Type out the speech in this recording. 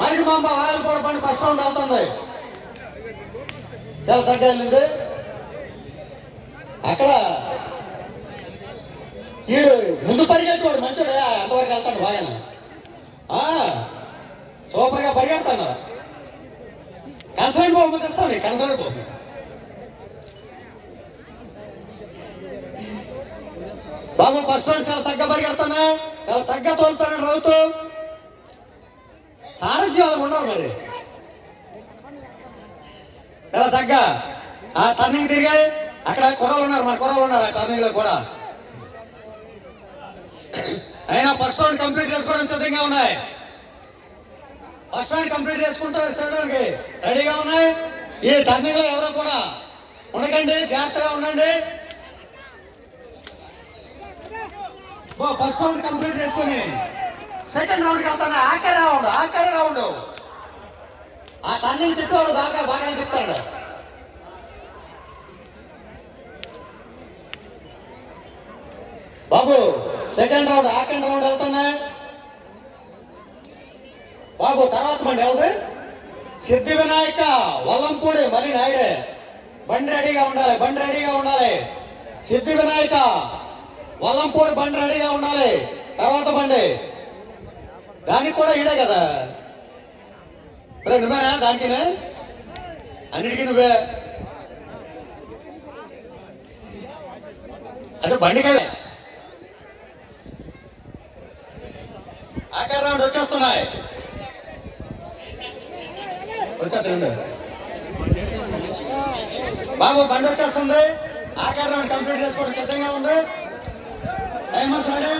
మరికి mamba voile కూడా బండి ఫస్ట్ రౌండ్ వెళ్తుంది చాలా చక్కగా వెళ్ళింది అక్కడ ఈడు ముందు పరిగెట్టువాడు మంచోడు. అంతవరకు వెళ్తాడు బాగా సూపర్ సూపర్గా పరిగెడతాను కన్సర్న్ బొమ్మ తెస్తాను కన్సర్ట్ బొమ్మ బాబు ఫస్ట్ రౌండ్ చాలా చక్కగా పరిగెడతాను చాలా చక్కగా తోలుతాడు రౌతు. సారథ్యాలు ఉండవు మరి చాలా చక్కగా ఆ టర్నింగ్ తిరిగాయి అక్కడ కుర్రలు ఉన్నారు మన కుర్రలు ఉన్నారు ఆ టర్నింగ్లో కూడా. అయినా ఫస్ట్ రౌండ్ కంప్లీట్ చేసుకోవడం సిద్ధంగా ఉన్నాయి. ఫస్ట్ రౌండ్ కంప్లీట్ చేసుకుంటూ చేయడానికి రెడీగా ఉన్నాయి. ఈ టర్నింగ్లో ఎవరో కూడా ఉండకండి జాగ్రత్తగా ఉండండి. ఫస్ట్ రౌండ్ కంప్లీట్ చేసుకుని సెకండ్ రౌండ్కి వెళ్తాను ఆఖరి రౌండ్ ఆఖరి రౌండ్ ఆ తిట్టాడు తిప్పాడు బాగా బాగానే తిట్టాడు. బాబు సెకండ్ రౌండ్ ఆఖరి రౌండ్ వెళ్తున్నా. బాబు తర్వాత బండి ఎవరు సిద్ధి వినాయక వల్లంపూడి మరి నాయుడే. బండి రెడీగా ఉండాలి బండి రెడీగా ఉండాలి. సిద్ధి వినాయక వల్లంపూడి బండి రెడీగా ఉండాలి. తర్వాత బండి. దానికి కూడా ఇడే కదా. రే నువ్వేనా దానికినే? అన్నిటికీ నువ్వే. అంటే బండి కదా. ఆఖరి రౌండ్ వచ్చేస్తున్నాయి. వచ్చేస్తుంది బాబు బండి వచ్చేస్తుంది. ఆఖరి రౌండ్ కంప్లీట్ చేసుకోవడం సిద్ధంగా ఉంది. Timers ready